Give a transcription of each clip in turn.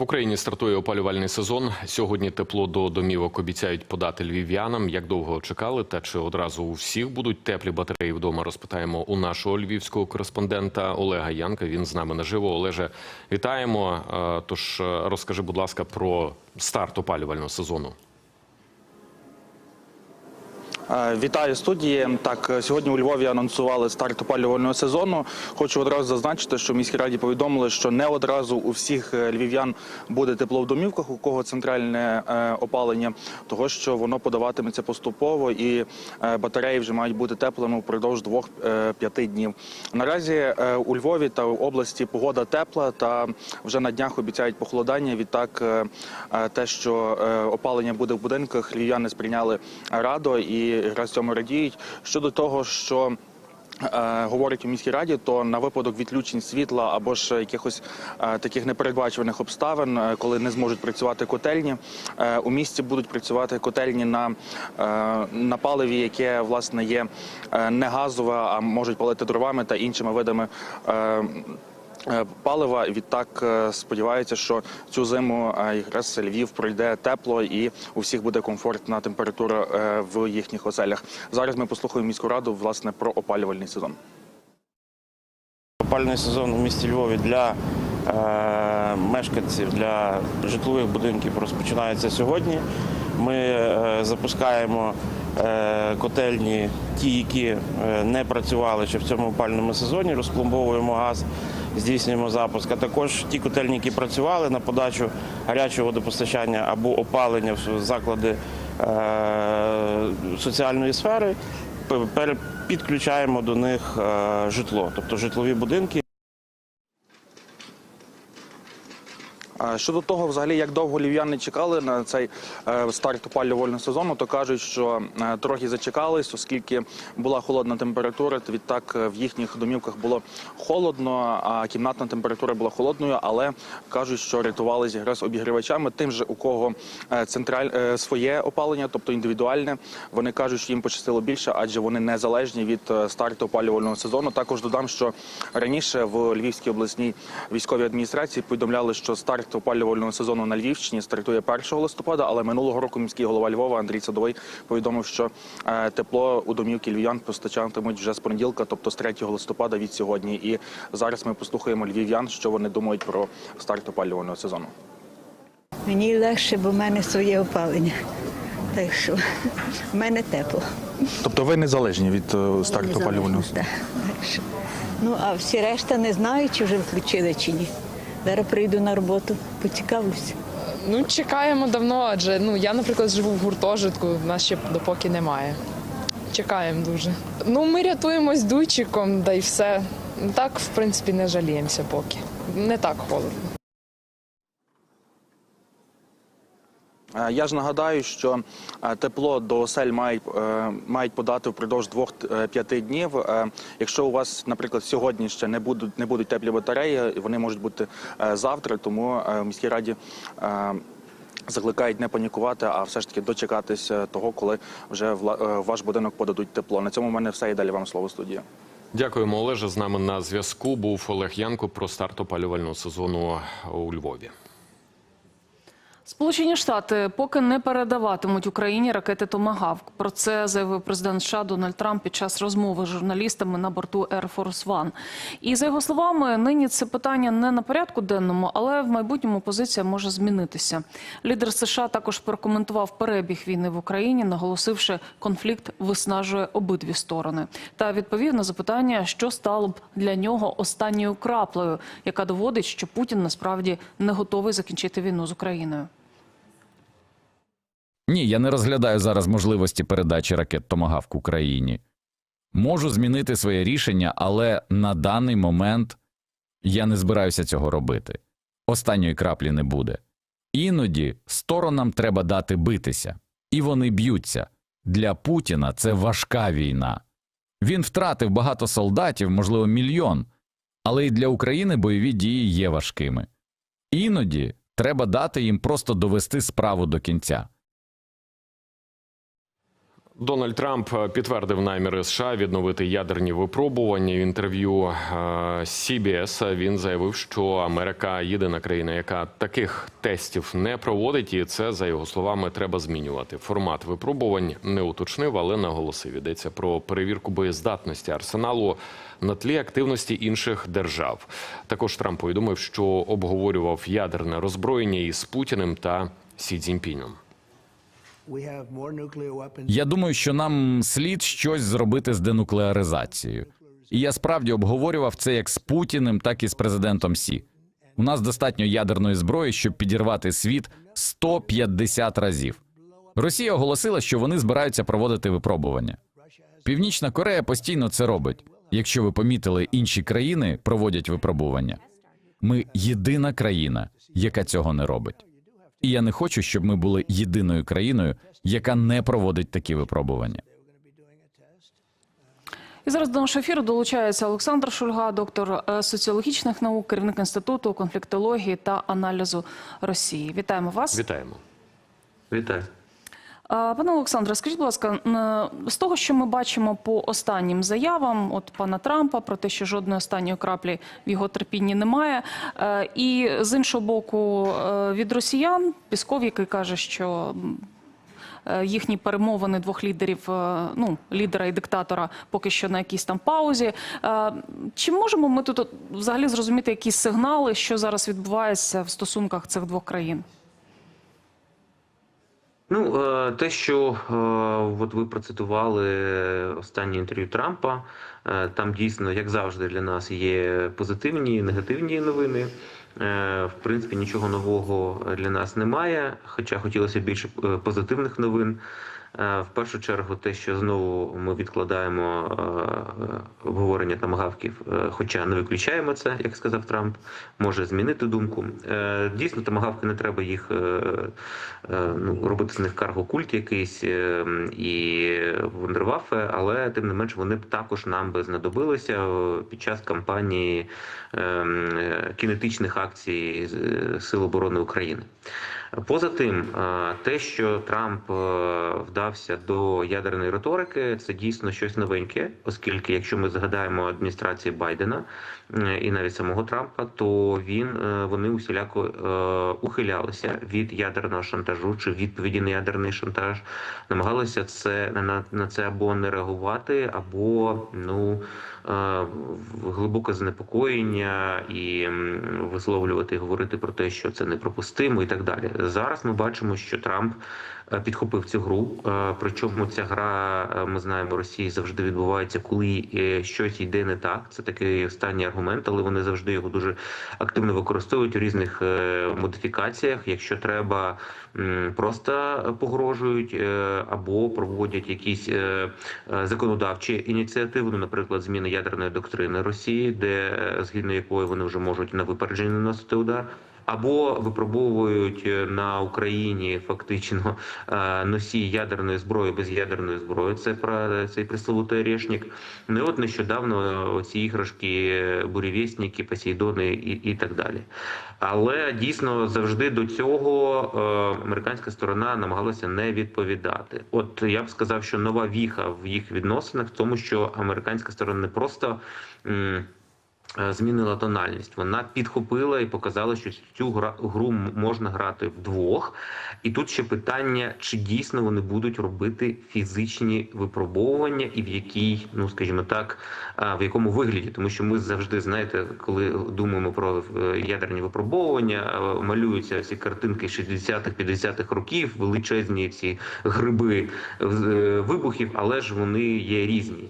В Україні стартує опалювальний сезон. Сьогодні тепло до домівок обіцяють подати львів'янам. Як довго чекали, та чи одразу у всіх будуть теплі батареї вдома? Розпитаємо у нашого львівського кореспондента Олега Янка. Він з нами наживо. Олеже, вітаємо. Е, Тож е, розкажи, будь ласка, про старт опалювального сезону. Е, Вітаю студії. Так, е, сьогодні у Львові анонсували старт опалювального сезону. Хочу одразу зазначити, що в міській раді повідомили, що не одразу у всіх е, львів'ян буде тепло в домівках, у кого центральне опалення, того що воно подаватиметься поступово, і батареї вже мають бути теплими впродовж двох-п'яти днів. Наразі у Львові та області погода тепла, та вже на днях обіцяють похолодання. Відтак, те, що опалення буде в будинках, львів'яни сприйняли радо і якраз цьому радіють. Щодо того, що е, Говорить у міській раді, то на випадок відключень світла або ж якихось е, таких непередбачуваних обставин, е, коли не зможуть працювати котельні, у місті будуть працювати котельні на, на паливі, яке власне є не газове, а можуть палити дровами та іншими видами. Е, Палива відтак е, сподіваються, що цю зиму е, якраз Львів пройде тепло і у всіх буде комфортна температура в їхніх оселях. Зараз ми послухаємо міську раду власне про опалювальний сезон. Опальний сезон у місті Львові для мешканців для житлових будинків розпочинається сьогодні. Ми е, запускаємо е, котельні, ті, які е, не працювали ще в цьому опальному сезоні, розпломбовуємо газ, здійснюємо запуск. А також ті котельні, які працювали на подачу гарячого водопостачання або опалення в заклади соціальної сфери підключаємо до них житло, тобто житлові будинки. Щодо того, взагалі, як довго львів'яни чекали на цей е, старт опалювального сезону, то кажуть, що е, трохи зачекались, оскільки була холодна температура. Відтак е, в їхніх домівках було холодно, а кімнатна температура була холодною, але кажуть, що рятувалися якраз обігрівачами. Тим же у кого централь своє опалення, тобто індивідуальне, вони кажуть, що їм пощастило більше, адже вони незалежні від старту опалювального сезону. Також додам, що раніше в Львівській обласній військовій адміністрації повідомляли, що старт опалювального сезону на Львівщині стартує 1 листопада, але минулого року міський голова Львова Андрій Садовий повідомив, що е, тепло у домівки львів'ян постачатимуть вже з понеділка, тобто з 3 листопада від сьогодні. І зараз ми послухаємо львів'ян, що вони думають про старт опалювального сезону. Мені легше, бо в мене своє опалення. Так що в мене тепло. Тобто ви незалежні від старту опалювального сезону? Так що. Ну, а всі решта не знають, чи вже включили чи ні. Зараз прийду на роботу, поцікавлюся. Ну, чекаємо давно, адже ну я, наприклад, живу в гуртожитку, в нас ще допоки немає. Чекаємо дуже. Ну, ми рятуємось дуйчиком, да й все. Так, в принципі, не жаліємося поки. Не так холодно. Я ж нагадаю, що е, тепло до осель мають, е, мають подати впродовж двох-п'яти днів. Е, Якщо у вас, наприклад, сьогодні ще не будуть не будуть теплі батареї, вони можуть бути е, завтра. Тому е, в міській раді. е, Закликають не панікувати, а все ж таки дочекатися того, коли вже е, в ваш будинок подадуть тепло. На цьому в мене все і далі вам слово студія. Дякуємо, Олеже. З нами на зв'язку був Олег Янко про старт опалювального сезону у Львові. Сполучені Штати поки не передаватимуть Україні ракети Томагавк. Про це заявив президент США Дональд Трамп під час розмови з журналістами на борту Air Force One. І за його словами, нині це питання не на порядку денному, але в майбутньому позиція може змінитися. Лідер США також прокоментував перебіг війни в Україні, наголосивши, конфлікт виснажує обидві сторони, та відповів на запитання, що стало б для нього останньою краплею, яка доводить, що Путін насправді не готовий закінчити війну з Україною. Ні, я не розглядаю зараз можливості передачі ракет Томагавк Україні. Можу змінити своє рішення, але на даний момент я не збираюся цього робити. Останньої краплі не буде. Іноді сторонам треба дати битися, і вони б'ються. Для Путіна це важка війна. Він втратив багато солдатів, можливо, мільйон, але і для України бойові дії є важкими. Іноді треба дати їм просто довести справу до кінця. Дональд Трамп е, підтвердив наміри США відновити ядерні випробування. В інтерв'ю е, CBS він заявив, що Америка єдина країна, яка таких тестів не проводить, і це за його словами треба змінювати. Формат випробувань не уточнив, але наголосив. Йдеться про перевірку боєздатності арсеналу на тлі активності інших держав. Також Трамп повідомив, що обговорював ядерне роззброєння із Путіним та Сі Цзіньпіном. Я думаю, що нам слід щось зробити з денуклеаризацією. І я справді обговорював це як з Путіним, так і з президентом Сі. У нас достатньо ядерної зброї, щоб підірвати світ 150 разів. Росія оголосила, що вони збираються проводити випробування. Північна Корея постійно це робить. Якщо ви помітили, інші країни проводять випробування. Ми єдина країна, яка цього не робить. І я не хочу, щоб ми були єдиною країною, яка не проводить такі випробування. І зараз до нашого ефіру долучається Олександр Шульга, доктор е, соціологічних наук, керівник інституту конфліктології та аналізу Росії. Вітаємо вас. Вітаємо. Вітаю. Пане Олександре, скажіть, будь ласка, з того, що ми бачимо по останнім заявам, от пана Трампа, про те, що жодної останньої краплі в його терпінні немає, е, і з іншого боку, е, від росіян Пісков, який каже, що е, їхні перемовини двох лідерів, ну лідера і диктатора, поки що на якійсь там паузі. Чи можемо ми тут взагалі зрозуміти якісь сигнали, що зараз відбувається в стосунках цих двох країн? Ну, е, те, що е, от ви процитували останнє інтерв'ю Трампа, е, там дійсно, як завжди, для нас є позитивні і негативні новини. В принципі, нічого нового для нас немає, хоча хотілося більше позитивних новин. Е, В першу чергу, те, що знову ми відкладаємо е, обговорення тамагавків, е, хоча не виключаємо це, як сказав Трамп, може змінити думку. Дійсно, тамагавки не треба їх ну, робити з них карго-культ якийсь е, і вундерваффе, але тим не менш вони б також нам би знадобилися під час кампанії е, е, кінетичних акцій Сил оборони України. Поза тим, е, те, що Трамп е, вдався до ядерної риторики, це дійсно щось новеньке, оскільки, якщо ми згадаємо адміністрації Байдена і навіть самого Трампа, то він е, вони усіляко е, ухилялися від ядерного шантажу чи відповіді на ядерний шантаж, намагалися це на, на це або не реагувати, або ну е, глибоке занепокоєння і висловлювати, говорити про те, що це непропустимо, і так далі. Зараз ми бачимо, що Трамп підхопив цю гру. е, Причому ця гра, е, ми знаємо, в Росії завжди відбувається, коли е, щось йде не так. Це такий останній аргумент, але вони завжди його дуже активно використовують у різних е, модифікаціях. Якщо треба, просто погрожують е, або проводять якісь е, е, законодавчі ініціативи, ну, наприклад, зміни ядерної доктрини Росії, де е, згідно якої вони вже можуть на випередження наносити удар. Або випробовують е, на Україні фактично е, носій ядерної зброї без ядерної зброї. Це про цей присловутий орешник. Ну і от нещодавно оці іграшки, е, бурєвєсники, посейдони і, і так далі. Але дійсно завжди до цього е, американська сторона намагалася не відповідати. От я б сказав, що нова віха в їх відносинах в тому, що американська сторона не просто. Е, Змінила тональність. Вона підхопила і показала, що цю гру можна грати вдвох. І тут ще питання, чи дійсно вони будуть робити фізичні випробовування, і в якій, ну скажімо так, в якому вигляді, тому що ми завжди знаєте, коли думаємо про е, ядерні випробовування, е, малюються ці картинки 60-х, 50-х років, величезні ці гриби е, вибухів, але ж вони є різні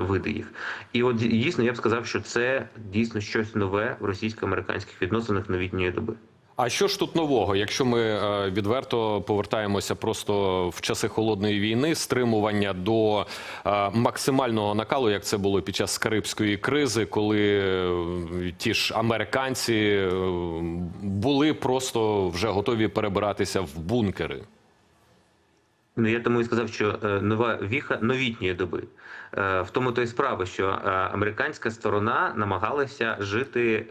види їх. І от дійсно я б сказав, що це дійсно щось нове в російсько-американських відносинах новітньої доби. А що ж тут нового, якщо ми е, відверто повертаємося просто в часи холодної війни, стримування до е, максимального накалу, як це було під час Карибської кризи, коли е, ті ж американці були просто вже готові перебиратися в бункери? Ну я тому і сказав, що е, нова віха новітньої доби. Е, В тому то й справа, що е, американська сторона намагалася жити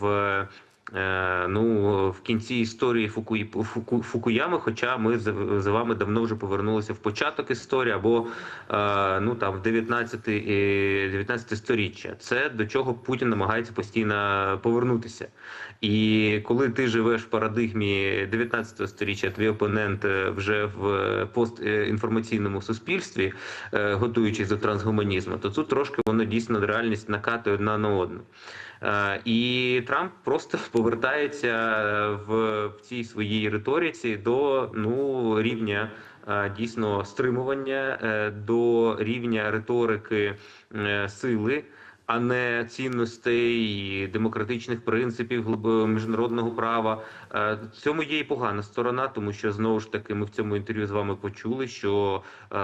в Ну, в кінці історії Фуку... Фуку... Фукуями, хоча ми з вами давно вже повернулися в початок історії або е, ну там в 19, е, 19 сторіччя. Це до чого Путін намагається постійно повернутися. І коли ти живеш в парадигмі 19 сторіччя, твій опонент е, вже в постінформаційному суспільстві, е, готуючись до трансгуманізму, то тут трошки воно дійсно реальність накатує одна на одну. Е, І Трамп просто повертається в, в цій своїй риториці до ну рівня е, дійсно стримування, е, до рівня риторики е, сили. А не цінностей, демократичних принципів міжнародного права. Е, В цьому є і погана сторона, тому що знову ж таки ми в цьому інтерв'ю з вами почули, що е,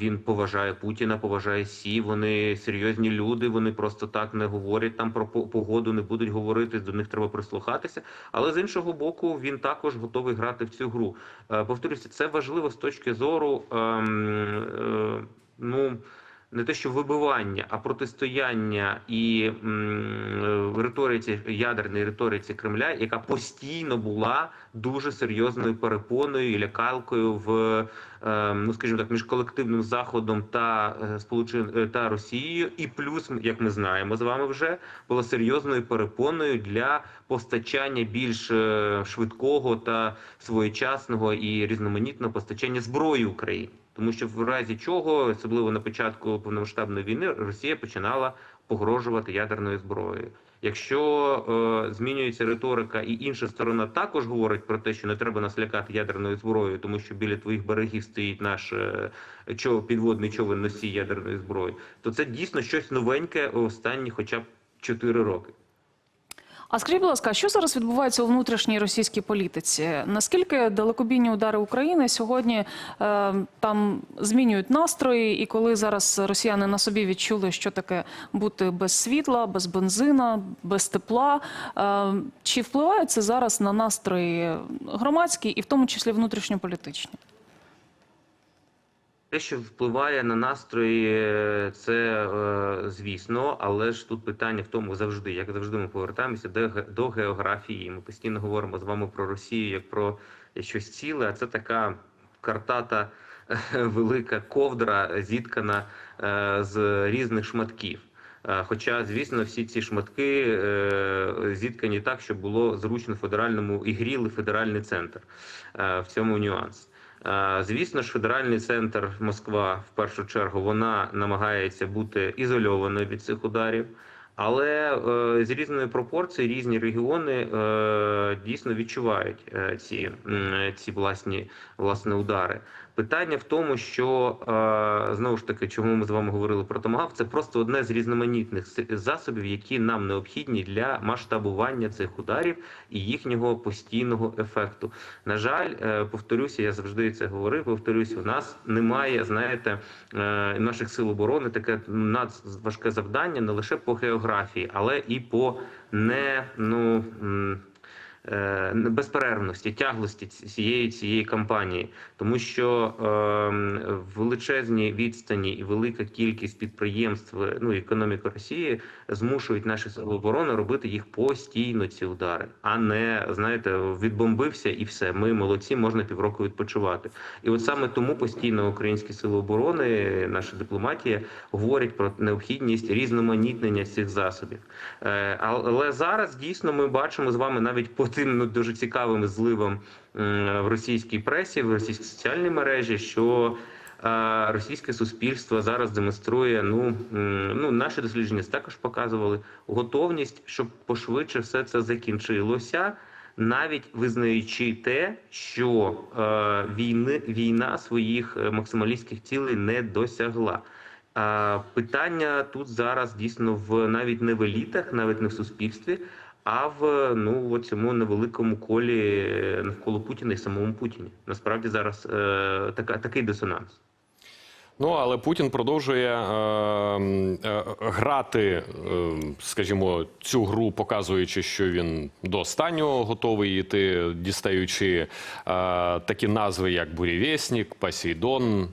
він поважає Путіна, поважає Сі. Вони серйозні люди. Вони просто так не говорять там про погоду, не будуть говорити. До них треба прислухатися. Але з іншого боку, він також готовий грати в цю гру. Е, Повторюся, це важливо з точки зору. ем, Ну не те, що вибивання, а протистояння і е, риториці ядерній риториці Кремля, яка постійно була дуже серйозною перепоною і лякалкою в е, ну скажімо так між колективним заходом та е, сполучен та Росією, і плюс, як ми знаємо з вами вже була серйозною перепоною для постачання більш швидкого та своєчасного і різноманітного постачання зброї Україні. Тому що в разі чого, особливо на початку повномасштабної війни, Росія починала погрожувати ядерною зброєю. Якщо е, змінюється риторика, і інша сторона також говорить про те, що не треба нас лякати ядерною зброєю, тому що біля твоїх берегів стоїть наш е, чо- підводний човен носій ядерної зброї, то це дійсно щось новеньке останні, хоча б 4 роки. А скажіть, будь ласка, що зараз відбувається у внутрішній російській політиці? Наскільки далекобійні удари України сьогодні е, там змінюють настрої? І коли зараз росіяни на собі відчули, що таке бути без світла, без бензина, без тепла, е, чи впливає це зараз на настрої громадські і в тому числі внутрішньополітичні? Те, що впливає на настрої, це е, звісно, але ж тут питання в тому завжди, як завжди, ми повертаємося до, географії. Ми постійно говоримо з вами про Росію як про щось ціле, а це така картата е, велика ковдра, зіткана е, з різних шматків. Хоча, звісно, всі ці шматки зіткані так, щоб було зручно федеральному і гріли федеральний центр. В цьому нюанс. Звісно ж, федеральний центр Москва в першу чергу вона намагається бути ізольованою від цих ударів, але е, з різної пропорції різні регіони е, дійсно відчувають е, ці, ці власні власне удари. Питання в тому, що е, знову ж таки, чому ми з вами говорили про томагав, це просто одне з різноманітних засобів, які нам необхідні для масштабування цих ударів і їхнього постійного ефекту. На жаль, е, повторюся, я завжди це говорив. Повторюся, у нас немає, знаєте, е, наших сил оборони таке надважке завдання не лише по географії, але і по не ну. Е, безперервності, тяглості цієї цієї кампанії, тому що е, величезні відстані і велика кількість підприємств, ну і економіка Росії змушують наші сили оборони робити їх постійно ці удари, а не знаєте, відбомбився і все. Ми молодці, можна півроку відпочивати. І от саме тому постійно українські сили оборони, наша дипломатія говорять про необхідність різноманітнення цих засобів. Е, Але зараз дійсно ми бачимо з вами навіть по тим ну, дуже цікавим зливам м, в російській пресі, в російській соціальній мережі, що е, російське суспільство зараз демонструє. Ну ну наші дослідження також показували готовність, щоб пошвидше все це закінчилося. Навіть визнаючи те, що е, війни війна своїх е, максималістських цілей не досягла. А питання тут зараз дійсно в навіть не в елітах, навіть не в суспільстві, а в ну цьому невеликому колі е, навколо Путіна і самому Путіні. Насправді зараз е, така такий дисонанс. Ну але Путін продовжує е, е, грати, е, скажімо, цю гру, показуючи, що він до останнього готовий йти, дістаючи е, такі назви, як Бурєвєснік, Посейдон. Е,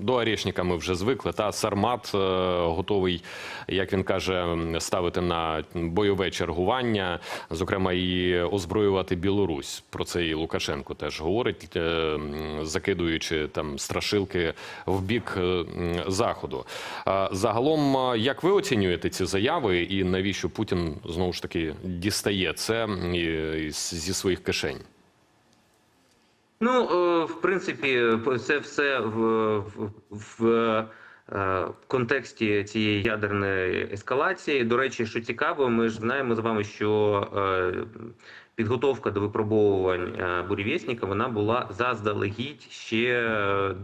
до Орешника ми вже звикли. Та Сармат е, готовий, як він каже, ставити на бойове чергування, зокрема і озброювати Білорусь. Про це і Лукашенко теж говорить, е, закидуючи там страшилки в бік е, заходу. Загалом, як ви оцінюєте ці заяви, і навіщо Путін знову ж таки дістає це зі своїх кишень? Ну, е, в принципі, це все в, в, в е, контексті цієї ядерної ескалації. До речі, що цікаво, ми ж знаємо з вами, що е, підготовка до випробовувань е, бурєвєсника вона була заздалегідь ще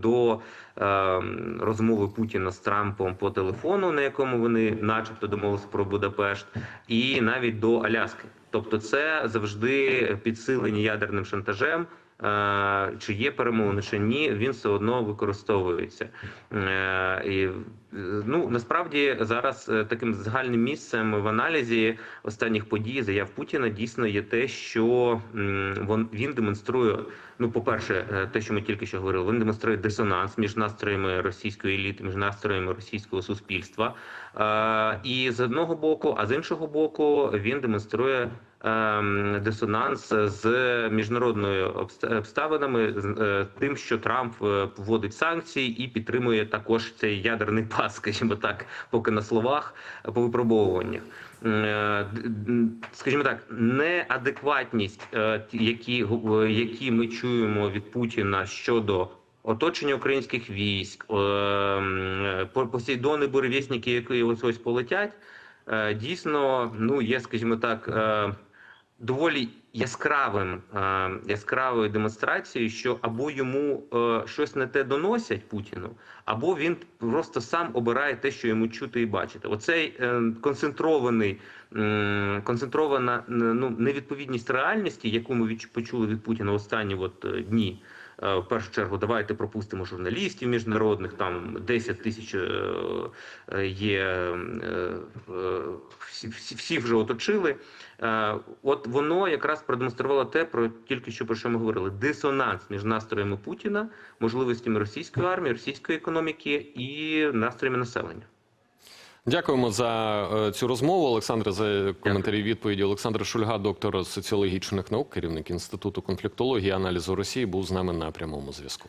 до е, розмови Путіна з Трампом по телефону, на якому вони, начебто, домовилися про Будапешт, і навіть до Аляски. Тобто, це завжди підсилені ядерним шантажем. Чи є перемовини, чи ні, він все одно використовується. Е, І ну насправді зараз е, таким загальним місцем в аналізі останніх подій заяв Путіна дійсно є те, що він демонструє. Ну, по-перше, е, те, що ми тільки що говорили, він демонструє дисонанс між настроями російської еліти, між настроями російського суспільства. І з одного боку, а з іншого боку, він демонструє ем, дисонанс з міжнародною обставинами, з е, тим, що Трамп е, вводить санкції і підтримує також цей ядерний пас, скажімо так, поки на словах по випробовуваннях. Е, Скажімо так, неадекватність, які які ми чуємо від Путіна щодо оточення українських військ, посейдони буревісники, які ось ось полетять. Дійсно, ну є, скажімо так, доволі яскравим е, яскравою демонстрацією, що або йому е, щось не те доносять Путіну, або він просто сам обирає те, що йому чути і бачити. Оцей е, концентрований, концентрована ну невідповідність реальності, яку ми почули від Путіна останні от дні. Е, В першу чергу, давайте пропустимо журналістів міжнародних. Там 10 тисяч е, е, є. Всі, всі, вже оточили. От воно якраз продемонструвало те, про тільки що про що ми говорили: дисонанс між настроями Путіна, можливостями російської армії, російської економіки і настроями населення. Дякуємо за е, цю розмову, Олександре, за коментарі відповіді. Олександр Шульга, доктор соціологічних наук, керівник інституту конфліктології і аналізу Росії, був з нами на прямому зв'язку.